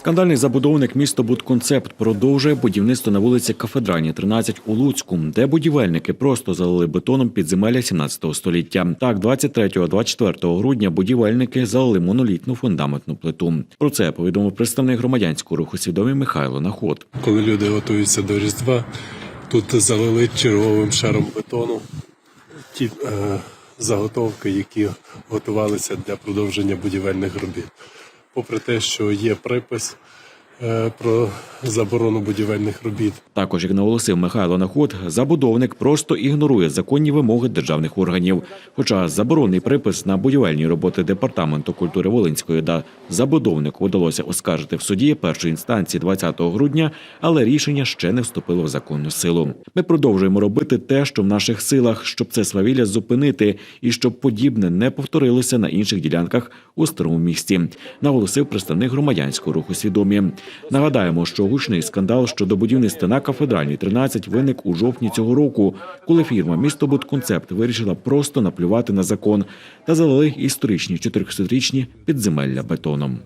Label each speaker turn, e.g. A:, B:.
A: Скандальний забудовник місто Будконцепт продовжує будівництво на вулиці Кафедральній, 13 у Луцьку, де будівельники просто залили бетоном підземелля 17 століття. Так, 23-24 грудня будівельники залили монолітну фундаментну плиту. Про це повідомив представник громадянського руху свідомі Михайло Наход.
B: коли люди готуються до Різдва, тут залили черговим шаром бетону ті е, заготовки, які готувалися для продовження будівельних робіт. Попри те, що є припис про заборону будівельних робіт,
A: Також, як наголосив Михайло Наход, забудовник просто ігнорує законні вимоги державних органів. Хоча заборонний припис на будівельні роботи департаменту культури Волинської да забудовнику вдалося оскаржити в суді першої інстанції 20 грудня, але рішення ще не вступило в законну силу. Ми продовжуємо робити те, що в наших силах, щоб це свавілля зупинити і щоб подібне не повторилося на інших ділянках у старому місті, наголосив представник громадянського руху свідомі. Нагадаємо, що гучний скандал щодо будівництва на кафедральній 13 виник у жовтні цього року, коли фірма «Містобудконцепт» вирішила просто наплювати на закон та залили історичні 400-річні підземелля бетоном.